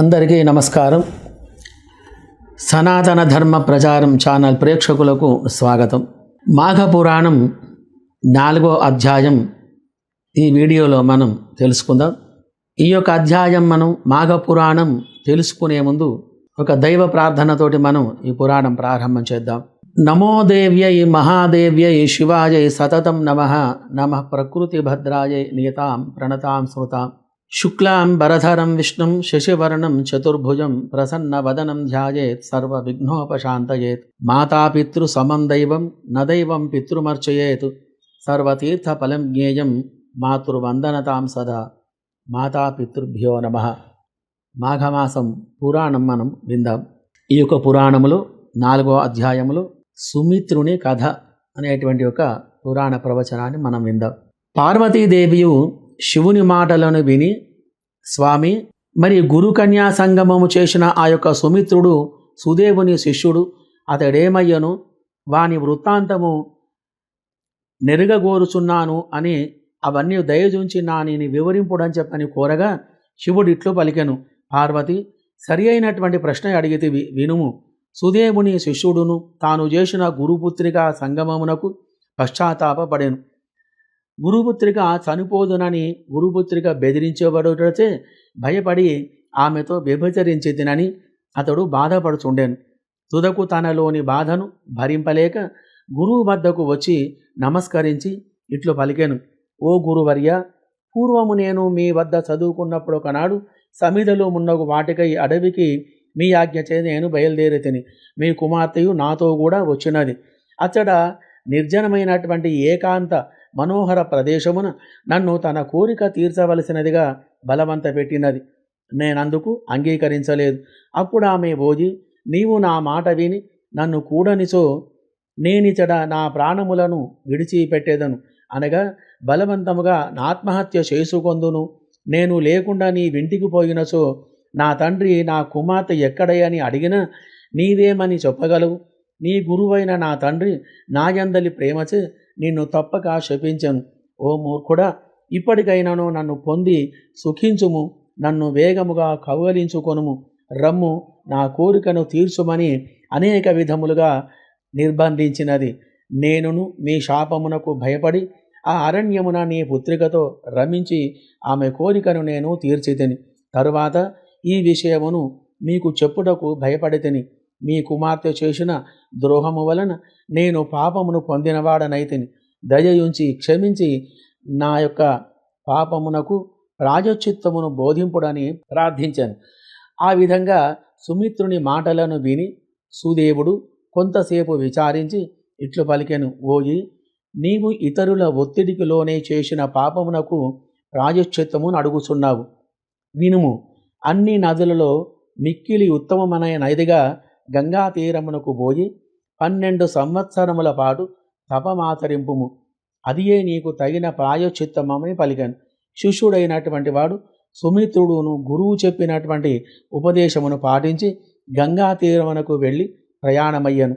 అందరికీ నమస్కారం. సనాతన ధర్మ ప్రచారం ఛానల్ ప్రేక్షకులకు స్వాగతం. మాఘ పురాణం నాలుగో అధ్యాయం ఈ వీడియోలో మనం తెలుసుకుందాం. ఈ యొక్క అధ్యాయం మనం మాఘ పురాణం తెలుసుకునే ముందు ఒక దైవ ప్రార్థనతోటి మనం ఈ పురాణం ప్రారంభం చేద్దాం. నమో దేవ్యై మహాదేవ్యై శివాయై సతతం నమ నమ ప్రకృతి భద్రాయై నియతాం ప్రణతాం స్మృతాం. శుక్లాం భరధరం విష్ణుం శశివర్ణం చతుర్భుజం ప్రసన్నవదనం ధ్యాయేత్ సర్వవిఘ్నోపశాంతయేత్. మాతాపితృ సమం దైవం న దైవం పితృమర్చయేత్. సర్వతీర్థఫలం జ్ఞేయం మాతృవందనతాం సదా. మాతాపితృభ్యో నమ. మాఘమాసం పురాణం మనం విందాం. ఈ యొక్క పురాణములో నాలుగో అధ్యాయములో సుమిత్రుని కథ అనేటువంటి ఒక పురాణ ప్రవచనాన్ని మనం విందాం. పార్వతీదేవియు శివుని మాటలను విని స్వామి మరి గురుకన్యా సంగమము చేసిన ఆ యొక్క సుమిత్రుడు సుదేవుని శిష్యుడు అతడేమయ్యను? వాని వృత్తాంతము నెరుగగోరుచున్నాను అని అవన్నీ దయజుంచి నేను వివరింపుడని చెప్పని కోరగా శివుడు ఇట్లు పలికెను. పార్వతి సరి అయినటువంటి ప్రశ్న అడిగితే వినుము. సుదేవుని శిష్యుడును తాను చేసిన గురుపుత్రిక సంగమమునకు పశ్చాత్తాపడెను గురుపుత్రిక చనిపోదునని గురుపుత్రిక బెదిరించబడుటచే భయపడి ఆమెతో వ్యభిచరించి తినని అతడు బాధపడుచుండెను. తుదకు తనలోని బాధను భరింపలేక గురువు వద్దకు వచ్చి నమస్కరించి ఇట్లు పలికెను. ఓ గురువర్య పూర్వము నేను మీ వద్ద చదువుకున్నప్పుడు ఒకనాడు సమిధలో మున్నగు వాటికై అడవికి మీ ఆజ్ఞ చే నేను బయలుదేరి తిని మీ కుమార్తెయు నాతో కూడా వచ్చినది. అచ్చడ నిర్జనమైనటువంటి ఏకాంత మనోహర ప్రదేశమున నన్ను తన కోరిక తీర్చవలసినదిగా బలవంత పెట్టినది నేనందుకు అంగీకరించలేదు. అప్పుడు ఆమె భోజి నీవు నా మాట విని నన్ను కూడనిచో నేనిచడ నా ప్రాణములను విడిచిపెట్టేదను. అనగా బలవంతముగా ఆత్మహత్య చేసుకొందును. నేను లేకుండా నీ వింటికి పోయినచో నా తండ్రి నా కుమార్తె ఎక్కడయని అడిగినా నీవేమని చెప్పగలవు? నీ గురువైన నా తండ్రి నాయందలి ప్రేమచే నిన్ను తప్పక శపించను. ఓ మూర్ఖుడా ఇప్పటికైనాను నన్ను పొంది సుఖించుము నన్ను వేగముగా కౌగలించుకొనుము. రమ్ము నా కోరికను తీర్చుమని అనేక విధములుగా నిర్బంధించినది. నేనును మీ శాపమునకు భయపడి ఆ అరణ్యమున నీ పుత్రికతో రమించి ఆమె కోరికను నేను తీర్చితిని. తరువాత ఈ విషయమును మీకు చెప్పుటకు భయపడితిని. మీ కుమార్తె చేసిన ద్రోహము వలన నేను పాపమును పొందినవాడనైతిని. దయయుంచి క్షమించి నా యొక్క పాపమునకు ప్రాజచిత్తమును బోధింపుడని ప్రార్థించాను. ఆ విధంగా సుమిత్రుని మాటలను విని సుదేవుడు కొంతసేపు విచారించి ఇట్లు పలికెను ఓయి నీవు ఇతరుల ఒత్తిడికి లోనే చేసిన పాపమునకు ప్రాయశ్చిత్తమును అడుగుచున్నావు. వినుము అన్ని నదులలో మిక్కిలి ఉత్తమమైన నదిగా గంగా తీరమునకు పోయి పన్నెండు సంవత్సరముల పాటు తపమాచరింపుము. అదియే నీకు తగిన ప్రాయశ్చిత్తమని పలికాను. శిష్యుడైనటువంటి వాడు సుమిత్రుడును గురువు చెప్పినటువంటి ఉపదేశమును పాటించి గంగా తీరమునకు వెళ్ళి ప్రయాణమయ్యను.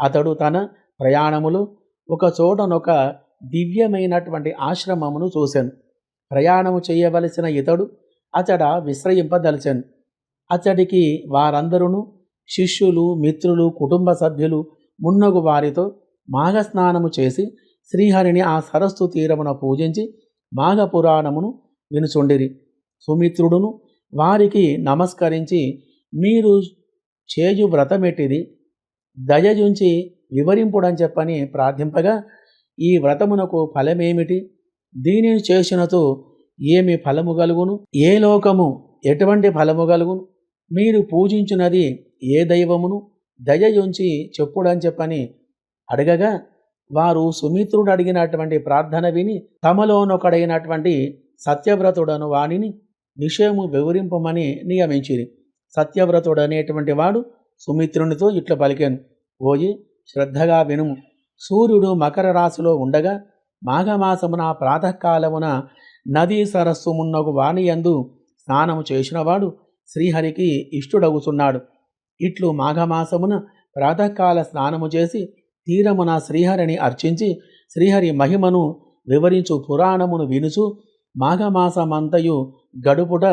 అతడు తన ప్రయాణములో ఒక చోటనొక దివ్యమైనటువంటి ఆశ్రమమును చూశాను ప్రయాణము చేయవలసిన ఇతడు అతడ విశ్రయింపదలిచాను. అతడికి వారందరూ శిష్యులు మిత్రులు కుటుంబ సభ్యులు మున్నగు వారితో మాఘస్నానము చేసి శ్రీహరిని ఆ సరస్సు తీరమున పూజించి మాఘ పురాణమును వినుచుండిరి. సుమిత్రుడును వారికి నమస్కరించి మీరు చేజు వ్రతమెట్టిది దయజుంచి వివరింపుడని చెప్పని ప్రార్థింపగా ఈ వ్రతమునకు ఫలమేమిటి? దీనిని చేసినతో ఏమి ఫలము కలుగును ఏ లోకము ఎటువంటి ఫలము కలుగును మీరు పూజించినది ఏ దైవమును దయయుంచి చెప్పుడని చెప్పని అడగగా వారు సుమిత్రుడు అడిగినటువంటి ప్రార్థన విని తమలోనొకడైనటువంటి సత్యవ్రతుడను వాణిని విషయము వివరింపమని నియమించిరి. సత్యవ్రతుడు అనేటువంటి వాడు సుమిత్రునితో ఇట్లా పలికాను. ఓయి శ్రద్ధగా వినుము. సూర్యుడు మకర రాశిలో ఉండగా మాఘమాసమున ప్రాతకాలమున నదీ సరస్సు మున్నగు వాణియందు స్నానము చేసినవాడు శ్రీహరికి ఇష్టుడగుచున్నాడు. ఇట్లు మాఘమాసమున ప్రాతకాల స్నానము చేసి తీరమున శ్రీహరిని అర్చించి శ్రీహరి మహిమను వివరించు పురాణమును వినుచు మాఘమాసమంతయు గడుపుట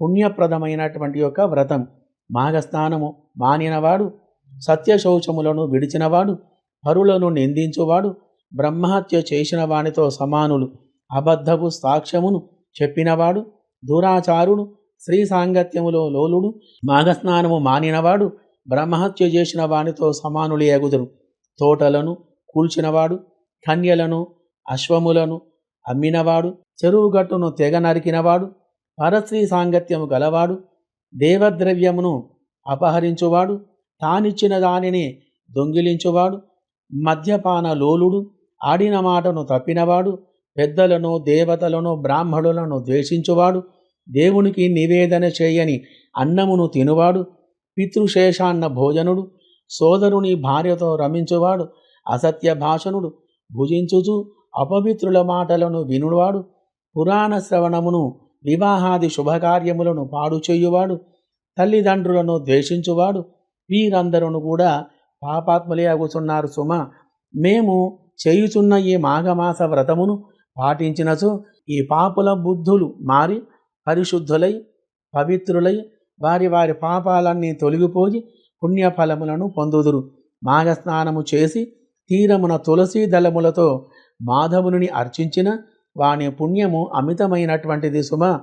పుణ్యప్రదమైనటువంటి యొక్క వ్రతం. మాఘస్నానము మానినవాడు సత్యశౌచములను విడిచినవాడు పరులను నిందించువాడు బ్రహ్మహత్య చేసిన వానితో సమానులు అబద్ధపు సాక్ష్యమును చెప్పినవాడు దురాచారుడు స్త్రీ సాంగత్యములో లోలుడు మాఘస్నానము మానినవాడు బ్రహ్మహత్య చేసిన వానితో సమానులు ఎగుదురు. తోటలను కూల్చినవాడు కన్యలను అశ్వములను అమ్మినవాడు చెరువు గట్టును తెగ నరికినవాడు పరస్త్రీ సాంగత్యము గలవాడు దేవద్రవ్యమును అపహరించువాడు తానిచ్చిన దానిని దొంగిలించువాడు మద్యపాన లోలుడు ఆడిన మాటను తప్పినవాడు పెద్దలను దేవతలను బ్రాహ్మణులను ద్వేషించువాడు దేవునికి నివేదన చేయని అన్నమును తినువాడు పితృశేషాన్న భోజనుడు సోదరుని భార్యతో రమించువాడు అసత్య భాషణుడు భుజించుచు అపవిత్రుల మాటలను వినువాడు పురాణ శ్రవణమును వివాహాది శుభకార్యములను పాడు చేయువాడు తల్లిదండ్రులను ద్వేషించువాడు వీరందరూ కూడా పాపాత్ములే అగుచున్నారు సుమ. మేము చేయుచున్న ఈ మాఘమాస వ్రతమును పాటించినచో ఈ పాపుల బుద్ధులు మారి పరిశుద్ధులై పవిత్రులై వారి వారి పాపాలన్నీ తొలగిపోయి పుణ్యఫలములను పొందుదురు. మాఘస్నానము చేసి తీరమున తులసీ దళములతో మాధవుని అర్చించిన వాని పుణ్యము అమితమైనటువంటిది సుమ.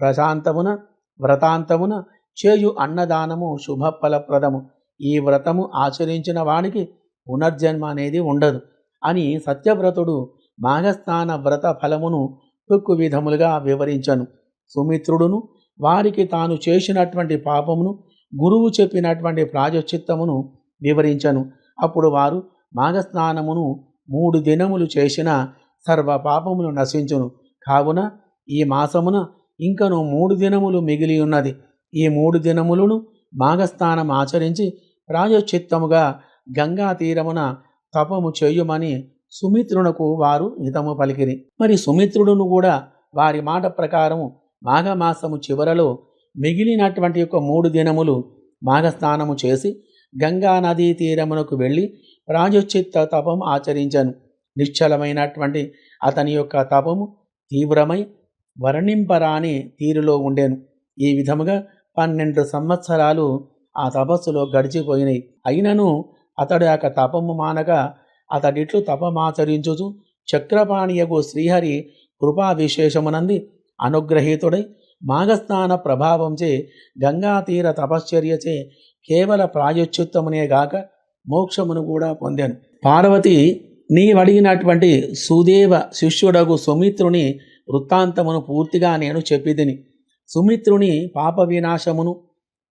ప్రశాంతమున వ్రతాంతమున చేయు అన్నదానము శుభఫలప్రదము. ఈ వ్రతము ఆచరించిన వానికి పునర్జన్మ అనేది ఉండదు అని సత్యవ్రతుడు మాఘస్నాన వ్రత ఫలమును తొక్కు విధములుగా వివరించను. సుమిత్రుడును వారికి తాను చేసినటువంటి పాపమును గురువు చెప్పినటువంటి ప్రాజచిత్తమును వివరించను. అప్పుడు వారు మాఘస్నానమును మూడు దినములు చేసిన సర్వ పాపములు నశించును. కావున ఈ మాసమున ఇంకను మూడు దినములు మిగిలి ఉన్నది. ఈ మూడు దినములను మాఘస్నానం ఆచరించి ప్రాయశ్చిత్తముగా గంగా తీరమున తపము చేయుమని సుమిత్రునకు వారు హితము పలికిరి. మరి సుమిత్రుడును కూడా వారి మాట ప్రకారము మాఘమాసము చివరలో మిగిలినటువంటి యొక్క మూడు దినములు మాఘస్నానము చేసి గంగా నదీ తీరమునకు వెళ్ళి ప్రాజచిత్త తపము ఆచరించను. నిశ్చలమైనటువంటి అతని యొక్క తపము తీవ్రమై వర్ణింపరాని తీరులో ఉండెను. ఈ విధముగా పన్నెండు సంవత్సరాలు ఆ తపస్సులో గడిచిపోయినాయి అయినను అతడు యొక్క తపము మానగా అతడిట్లు తపమాచరించుచు చక్రపాణియకు శ్రీహరి కృపా విశేషమునంది అనుగ్రహీతుడై మాఘస్నాన ప్రభావంచే గంగా తీర తపశ్చర్యచే కేవల ప్రాయుచ్యుత్తమునే గాక మోక్షమును కూడా పొందాను. పార్వతి నీవడిగినటువంటి సుదేవ శిష్యుడగు సుమిత్రుని వృత్తాంతమును పూర్తిగా నేను చెప్పిదిని. సుమిత్రుని పాప వినాశమును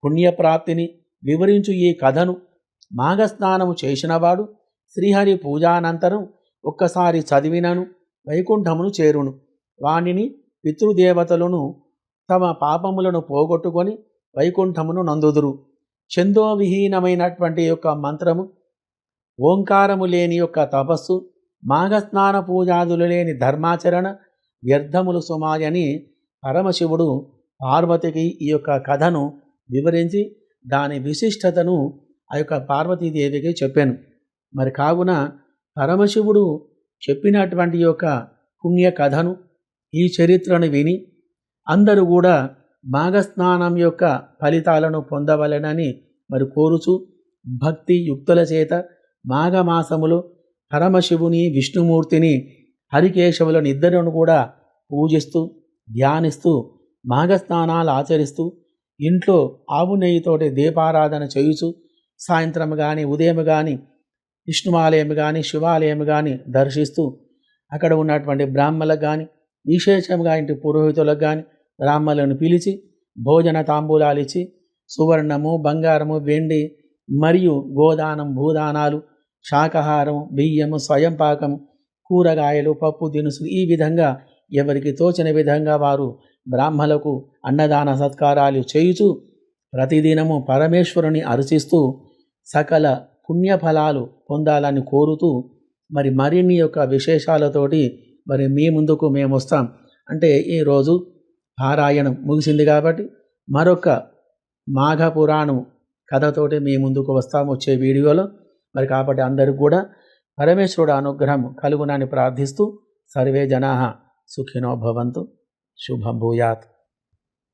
పుణ్యప్రాప్తిని వివరించు ఈ కథను. మాఘస్నానము చేసినవాడు శ్రీహరి పూజానంతరం ఒక్కసారి చదివినను వైకుంఠమును చేరును. వానిని పితృదేవతలను తమ పాపములను పోగొట్టుకొని వైకుంఠమును నందుదురు. చందోవిహీనమైనటువంటి యొక్క మంత్రము ఓంకారము లేని యొక్క తపస్సు మాఘస్నాన పూజాదులు లేని ధర్మాచరణ వ్యర్థములు సుమాయని పరమశివుడు పార్వతికి ఈ యొక్క కథను వివరించి దాని విశిష్టతను ఆ యొక్క పార్వతీదేవికి చెప్పాను. మరి కావున పరమశివుడు చెప్పినటువంటి యొక్క పుణ్య కథను ఈ చరిత్రను విని అందరూ కూడా మాఘస్నానం యొక్క ఫలితాలను పొందవలెనని మరి కోరుచు భక్తి యుక్తుల చేత మాఘమాసములో పరమశివుని విష్ణుమూర్తిని హరికేశవులను ఇద్దరును కూడా పూజిస్తూ ధ్యానిస్తూ మాఘస్నానాలు ఆచరిస్తూ ఇంట్లో ఆవు నెయ్యితోటి దీపారాధన చేయుచు సాయంత్రం కానీ ఉదయం కానీ విష్ణువాలయం కానీ శివాలయం కానీ దర్శిస్తూ అక్కడ ఉన్నటువంటి బ్రాహ్మలకు కానీ విశేషంగా ఇంటి పురోహితులకు కానీ బ్రాహ్మణులను పిలిచి భోజన తాంబూలాలు ఇచ్చి సువర్ణము బంగారము వెండి మరియు గోదానం భూదానాలు శాకాహారం బియ్యము స్వయం పాకం కూరగాయలు పప్పు దినుసులు ఈ విధంగా ఎవరికి తోచిన విధంగా వారు బ్రాహ్మలకు అన్నదాన సత్కారాలు చేయుచు ప్రతిదినము పరమేశ్వరుని అర్చిస్తూ సకల పుణ్యఫలాలు పొందాలని కోరుతూ మరి మరిన్ని యొక్క విశేషాలతోటి మరి మీ ముందుకు మేము వస్తాం. అంటే ఈరోజు పారాయణం ముగిసింది కాబట్టి మరొక మాఘ పురాణం కథతోటి మీ ముందుకు వస్తాము వచ్చే వీడియోలో. మరి కాబట్టి అందరూ కూడా పరమేశ్వరుడు అనుగ్రహం కలుగునని ప్రార్థిస్తూ సర్వే జనా సుఖినో భవంతు. శుభం భూయాత్.